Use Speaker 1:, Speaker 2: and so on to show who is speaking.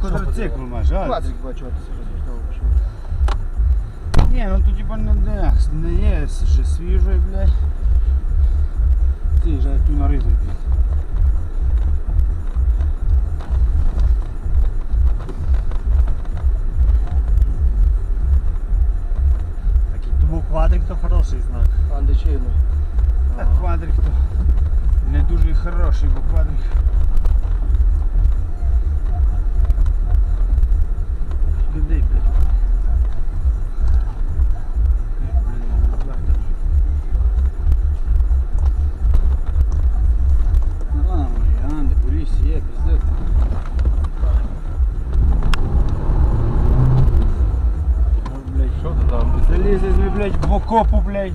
Speaker 1: квадроцикл маєш, а?
Speaker 2: Квадрик бачу, от це розвертав.
Speaker 1: Ні, ну тут типа не, не, не є ще свіжий, блядь. Ти вже ту нарізав, блядь.
Speaker 3: Такий тому квадрик то хороший знак.
Speaker 2: Андичину.
Speaker 1: Так квадрик то не дуже хороший, бо квадрик. Ну, блядь, в блядь.